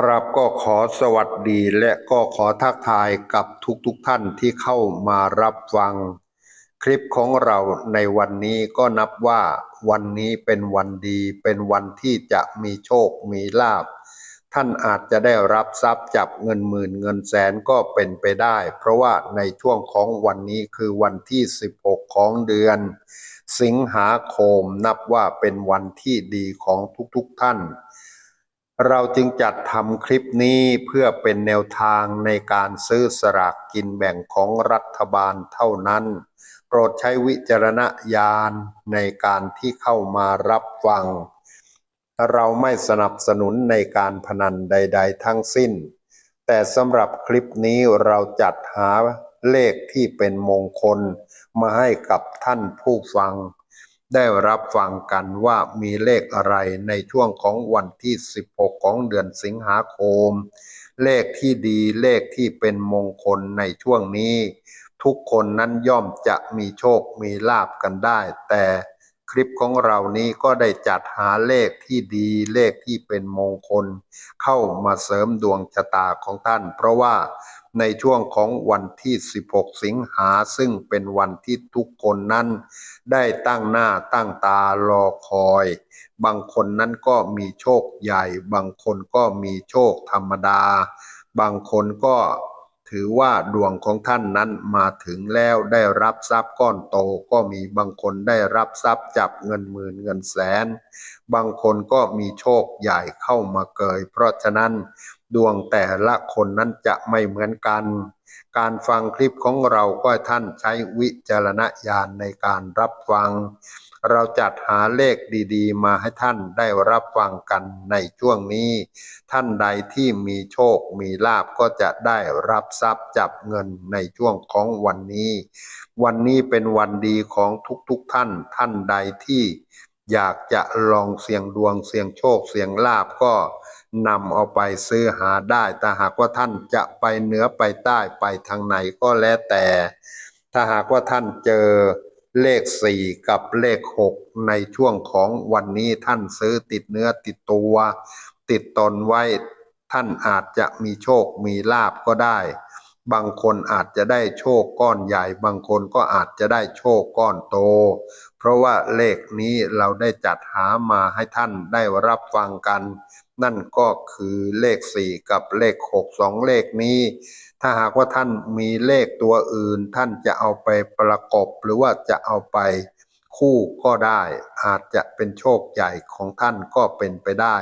ครับก็ขอสวัสดีและก็ขอทักทายกับทุกๆทท่านที่เข้ามารับฟัง คลิปของเราในวันนี้ก็นับว่าวันนี้เป็นวันดี เป็นวันที่จะมีโชคมีลาภท่านอาจจะได้รับทรัพย์จับเงินหมื่นเงินแสนก็เป็นไปได้ เพราะว่าในช่วงของวันนี้คือวันที่ 16 ของเดือน สิงหาคมนับว่าเป็นวันที่ดีของทุกๆทท่าน เราจึงจัดทำคลิปนี้เพื่อเป็นแนวทางในการซื้อสลากกินแบ่งของรัฐบาลเท่านั้น โปรดใช้วิจารณญาณในการที่เข้ามารับฟัง เราไม่สนับสนุนในการพนันใด ๆ ทั้งสิ้น แต่สำหรับคลิปนี้เราจัดหาเลขที่เป็นมงคลมาให้กับท่านผู้ฟัง ได้รับฟังกันว่ามีเลขอะไรในช่วงของวันที่ 16 ของเดือนสิงหาคม เลขที่ดีเลขที่เป็นมงคลในช่วงนี้ ทุกคนนั้นย่อมจะมีโชคมีลาบกันได้ แต่คลิปของเรานี้ก็ได้จัดหาเลขที่ดีเลขที่เป็นมงคล เข้ามาเสริมดวงชะตาของท่าน เพราะว่า ในช่วงของวันที่ 16 สิงหาซึ่งเป็นวันที่ทุกคนนั้นได้ตั้งหน้าตั้งตารอคอย บางคนนั้นก็มีโชคใหญ่ บางคนก็มีโชคธรรมดา บางคนก็ ถือว่าดวงของท่านนั้นมาถึงแล้วได้รับทรัพย์ก้อนโตก็มีบางคนได้รับทรัพย์จับเงินหมื่นเงินแสน บางคนก็มีโชคใหญ่เข้ามาเกย เพราะฉะนั้นดวงแต่ละคนนั้นจะไม่เหมือนกัน การฟังคลิปของเราก็ท่านใช้วิจารณญาณในการรับฟัง เราจัดหาเลขดีๆ มาให้ท่านได้รับฟังกันในช่วงนี้ ท่านใดที่มีโชคมีลาบก็จะได้รับทรัพย์จับเงินในช่วงของวันนี้ วันนี้เป็นวันดีของทุกๆทท่าน ท่านใดที่อยากจะลองเสี่ยงดวงเสี่ยงโชคเสี่ยงลาบก็นำเอาไปซื้อหาได้ แต่หากว่าท่านจะไปเหนือไปใต้ไปทางไหนก็แล้วแต่ ถ้าหากว่าท่านเจอ เลขสี่กับเลขหกในช่วงของวันนี้ท่านซื้อติดเนื้อติดตัว ติดตนไว้ ท่านอาจจะมีโชคมีลาบก็ได้ บางคนอาจจะได้โชคก้อนใหญ่ บางคนก็อาจจะได้โชคก้อนโต เพราะว่าเลขนี้เราได้จัดหามาให้ท่านได้รับฟังกัน นั่นก็คือเลขสี่กับเลขหกสองเลขนี้ ถ้าหากว่าท่านมีเลขตัวอื่น ท่านจะเอาไปประกบหรือว่าจะเอาไปคู่ก็ได้ อาจจะเป็นโชคใหญ่ของท่านก็เป็นไปได้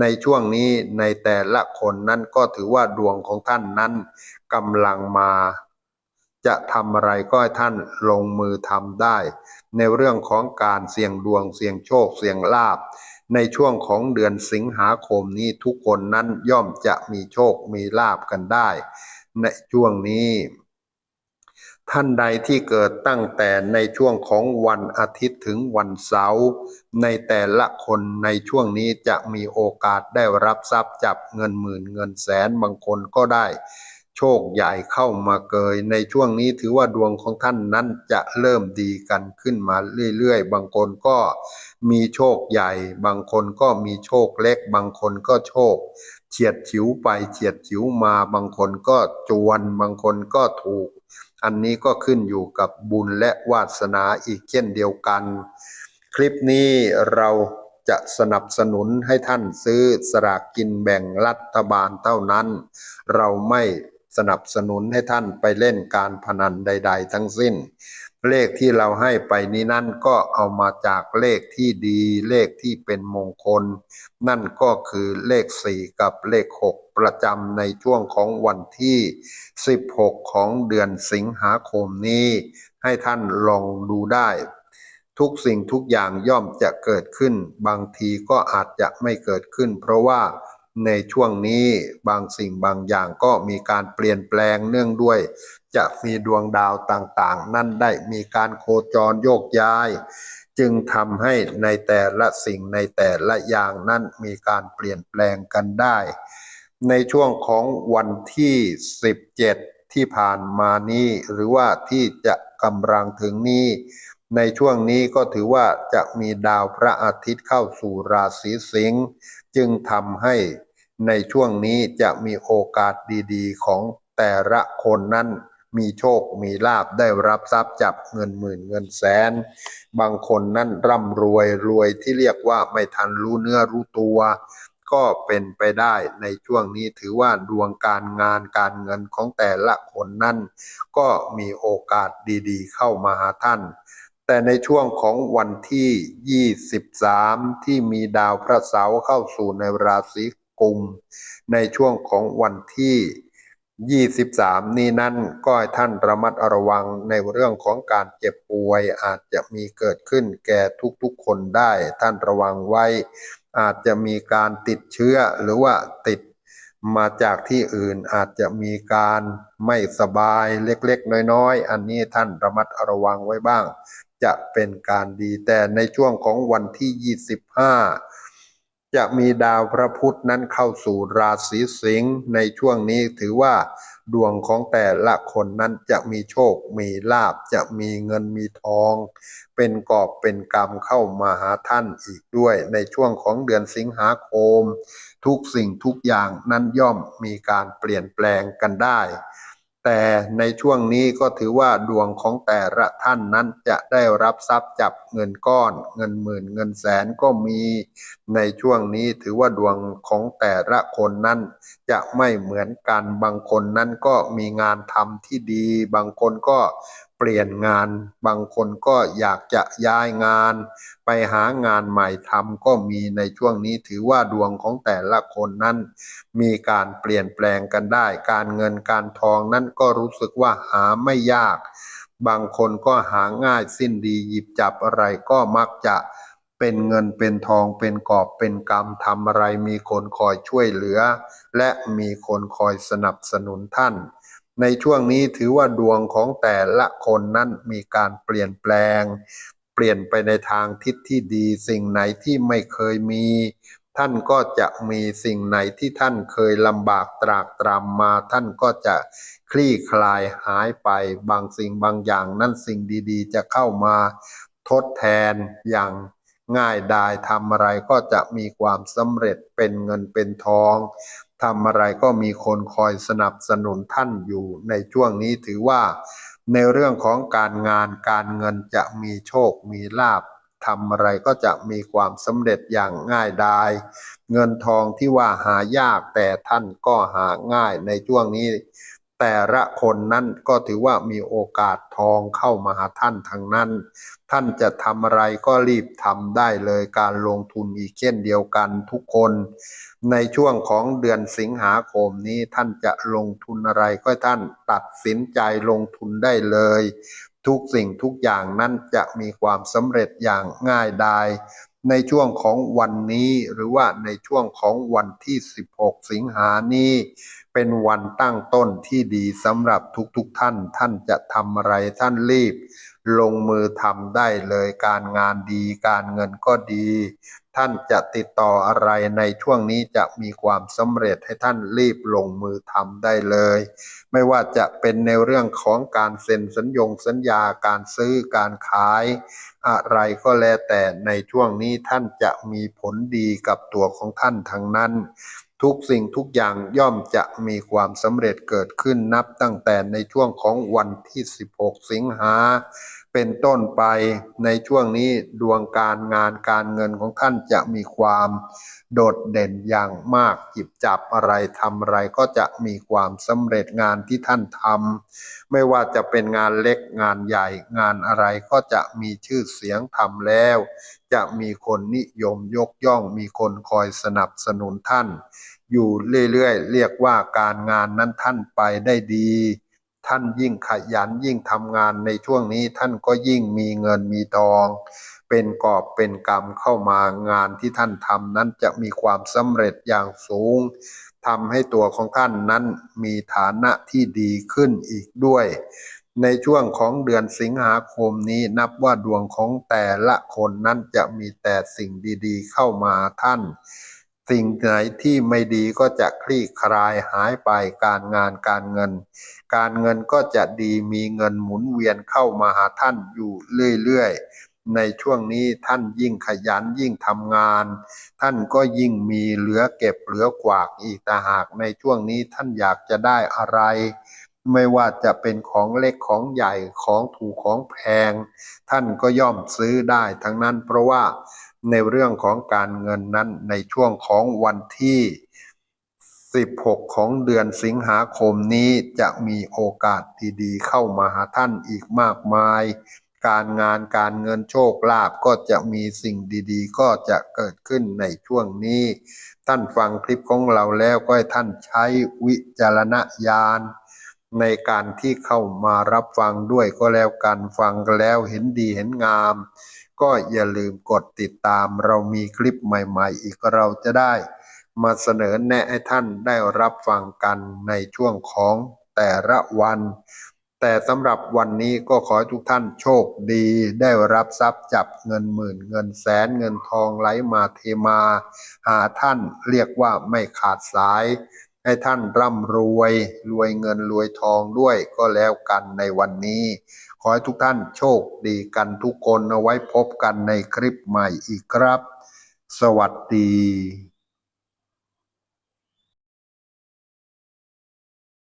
ในช่วงนี้ในแต่ละคนนั้นก็ถือว่าดวงของท่านนั้นกำลังมา จะทำอะไรก็ให้ท่านลงมือทำได้ ในเรื่องของการเสี่ยงดวงเสี่ยงโชคเสี่ยงลาบ ในช่วงของเดือนสิงหาคมนี้ทุกคนนั้นย่อมจะมีโชคมีลาบกันได้ ในช่วงนี้ ท่านใดที่เกิดตั้งแต่ในช่วงของวันอาทิตย์ถึงวันเสาร์ในแต่ละคนในช่วงนี้จะมีโอกาสได้รับทรัพย์จับเงินหมื่นเงินแสนบางคนก็ได้ โชคใหญ่เข้ามาเกย ในช่วงนี้ถือว่าดวงของท่านนั้นจะเริ่มดีกันขึ้นมาเรื่อยๆ บางคนก็มีโชคใหญ่ บางคนก็มีโชคเล็ก บางคนก็โชค เฉียดฉิวไปเฉียดฉิวมา บางคนก็จวน บางคนก็ถูก อันนี้ก็ขึ้นอยู่กับบุญและวาสนาอีกเช่นเดียวกัน คลิปนี้เราจะสนับสนุนให้ท่านซื้อสลากกินแบ่งรัฐบาลเท่านั้น เราไม่ สนับสนุนให้ท่านไปเล่นการพนันใด ๆ ทั้งสิ้น เลขที่เราให้ไปนี้นั่นก็เอามาจากเลขที่ดี เลขที่เป็นมงคล นั่นก็คือเลขสี่กับเลขหกประจำในช่วงของวันที่ 16 ของเดือนสิงหาคมนี้ ให้ท่านลองดูได้ทุกสิ่งทุกอย่างย่อมจะเกิดขึ้น บางทีก็อาจจะไม่เกิดขึ้น เพราะว่า ในช่วงนี้บางสิ่งบางอย่างก็มีการเปลี่ยนแปลงเนื่องด้วย จะมีดวงดาวต่างๆ นั่นได้มีการโคจรโยกย้าย จึงทำให้ในแต่ละสิ่งในแต่ละอย่างนั้นมีการเปลี่ยนแปลงกันได้ ในช่วงของวันที่ 17 ที่ผ่านมานี้ หรือว่าที่จะกำลังถึงนี้ในช่วงนี้ก็ถือว่าจะมีดาวพระอาทิตย์เข้าสู่ราศีสิงห์ จึงทำให้ในช่วงนี้จะมีโอกาสดีๆ ของแต่ละคนนั้นมีโชคมีลาบได้รับทรัพย์จับเงินหมื่นเงินแสน บางคนนั้นร่ำรวยรวยที่เรียกว่าไม่ทันรู้เนื้อรู้ตัว ก็เป็นไปได้ในช่วงนี้ถือว่าดวงการงานการเงินของแต่ละคนนั้นก็มีโอกาสดีๆ เข้ามาหาท่าน แต่ในช่วงของวันที่ 23 ที่มีดาวพระเสาร์เข้าสู่ในราศีกุม ในช่วงของวันที่ 23 นี้นั้นก็ให้ท่านระมัดระวังในเรื่องของการเจ็บป่วยอาจจะมีเกิดขึ้นแก่ทุกๆคนได้ ท่านระวังไว้ อาจจะมีการติดเชื้อหรือว่าติดมาจากที่อื่นอาจจะมีการไม่สบายเล็กๆ น้อยๆ อันนี้ท่านระมัดระวังไว้บ้าง จะเป็นการดีแต่ในช่วงของวันที่ 25 จะมีดาวพระพุธนั้นเข้าสู่ราศีสิงห์ในช่วงนี้ถือว่าดวงของแต่ละคนนั้นจะมีโชค มีลาบ จะมีเงินมีทอง เป็นกอบเป็นกรรมเข้ามาหาท่านอีกด้วย ในช่วงของเดือนสิงหาคม ทุกสิ่งทุกอย่างนั้นย่อมมีการเปลี่ยนแปลงกันได้ แต่ในช่วงนี้ก็ถือว่าดวงของแต่ละท่านนั้นจะได้รับทรัพย์จับเงินก้อน เงินหมื่นเงินแสนก็มี ในช่วงนี้ถือว่าดวงของแต่ละคนนั้น จะไม่เหมือนกันบางคนนั้นก็มีงานทำที่ดี บางคนก็ ปลี่ยนงาน บางคนก็อยากจะย้ายงาน ไปหางานใหม่ทำก็มีในช่วงนี้ถือว่าดวงของแต่ละคนนั้น มีการเปลี่ยนแปลงกันได้ การเงินการทองนั้นก็รู้สึกว่าหาไม่ยาก บางคนก็หาง่ายสิ้นดีหยิบจับอะไรก็มักจะเป็นเงินเป็นทองเป็นกอบเป็นกำทำอะไรมีคนคอยช่วยเหลือ และมีคนคอยสนับสนุนท่าน ในช่วงนี้ถือว่าดวงของแต่ละคนนั้นมีการเปลี่ยนแปลง เปลี่ยนไปในทางทิศที่ดี สิ่งไหนที่ไม่เคยมี ท่านก็จะมีสิ่งไหนที่ท่านเคยลำบากตรากตรำมา ท่านก็จะคลี่คลายหายไปบางสิ่งบางอย่างนั้นสิ่งดีๆ จะเข้ามาทดแทนอย่างง่ายดายทำอะไรก็จะมีความสำเร็จเป็นเงินเป็นทอง ทำอะไรก็มีคนคอยสนับสนุนท่านอยู่ในช่วงนี้ถือว่า ในเรื่องของการงานการเงินจะมีโชคมีลาบทำอะไรก็จะมีความสำเร็จอย่างง่ายดาย เงินทองที่ว่าหายากแต่ท่านก็หาง่ายในช่วงนี้ แต่ละคนนั้นก็ถือว่ามีโอกาสทองเข้ามาหาท่านทั้งนั้น ท่านจะทำอะไรก็รีบทำได้เลยการลงทุนอีกเช่นเดียวกันทุกคน ในช่วงของเดือนสิงหาคมนี้ท่านจะลงทุนอะไรก็ท่านตัดสินใจลงทุนได้เลย ทุกสิ่งทุกอย่างนั้นจะมีความสำเร็จอย่างง่ายดาย ในช่วงของวันนี้หรือว่าในช่วงของวันที่ 16 สิงหานี้ เป็นวันตั้งต้นที่ดีสำหรับทุกๆทท่าน ท่านจะทำอะไรท่านรีบ ลงมือทำได้เลยการงานดี การเงินก็ดี ท่านจะติดต่ออะไรในช่วงนี้จะมีความสำเร็จให้ท่านรีบลงมือทำได้เลย ไม่ว่าจะเป็นในเรื่องของการเซ็นสัญญงสัญญาการซื้อการขาย อะไรก็แล้วแต่ในช่วงนี้ท่านจะมีผลดีกับตัวของท่านทั้งนั้น ทุกสิ่งทุกอย่างย่อมจะมีความสำเร็จเกิดขึ้นนับตั้งแต่ในช่วงของวันที่ 16 สิงหา เป็นต้นไปในช่วงนี้ดวงการงานการเงินของท่านจะมีความโดดเด่นอย่างมากหยิบจับอะไรทำอะไรก็จะมีความสำเร็จงานที่ท่านทำไม่ว่าจะเป็นงานเล็กงานใหญ่งานอะไรก็จะมีชื่อเสียงทำแล้ว จะมีคนนิยมยกย่องมีคนคอยสนับสนุนท่าน อยู่เรื่อยๆเรียกว่าการงานนั้นท่านไปได้ดี ท่านยิ่งขยันยิ่งทำงานในช่วงนี้ท่านก็ยิ่งมีเงินมีทอง เป็นกอบเป็นกรรมเข้ามางานที่ท่านทำนั้นจะมีความสำเร็จอย่างสูงทำให้ตัวของท่านนั้นมีฐานะที่ดีขึ้นอีกด้วย ในช่วงของเดือนสิงหาคมนี้นับว่าดวงของแต่ละคนนั้นจะมีแต่สิ่งดีๆ เข้ามาท่าน สิ่งไหนที่ไม่ดีก็จะคลี่คลายหายไปการงานการเงิน การเงินก็จะดีมีเงินหมุนเวียนเข้ามาหาท่านอยู่เรื่อยๆ ในช่วงนี้ท่านยิ่งขยันยิ่งทำงาน ท่านก็ยิ่งมีเหลือเก็บเหลือกวากอีกแต่หากในช่วงนี้ท่านอยากจะได้อะไร ไม่ว่าจะเป็นของเล็กของใหญ่ของถูกของแพง ท่านก็ย่อมซื้อได้ทั้งนั้นเพราะว่า ในเรื่องของการเงินนั้นในช่วงของวันที่ 16 ของเดือนสิงหาคมนี้จะมีโอกาสดีๆเข้ามาหาท่านอีกมากมาย การงานการเงินโชคลาภก็จะมีสิ่งดีๆ ก็จะเกิดขึ้นในช่วงนี้ ท่านฟังคลิปของเราแล้วก็ให้ท่านใช้วิจารณญาณในการที่เข้ามารับฟังด้วยก็แล้วกันฟังแล้วเห็นดีเห็นงาม ก็อย่าลืมกดติดตามเรามีคลิปใหม่ๆ อีกเราจะได้ มาเสนอแนะให้ท่านได้รับฟังกันในช่วงของแต่ละวัน แต่สำหรับวันนี้ก็ขอให้ทุกท่านโชคดี ได้รับทรัพย์จับเงินหมื่นเงินแสนเงินทองไหลมาเทมา หาท่านเรียกว่าไม่ขาดสาย ให้ท่านร่ำรวยรวยเงินรวยทองด้วยก็แล้วกันในวันนี้ ขอให้ทุกท่านโชคดีกันทุกคนเอาไว้พบกันในคลิปใหม่อีกครับ สวัสดี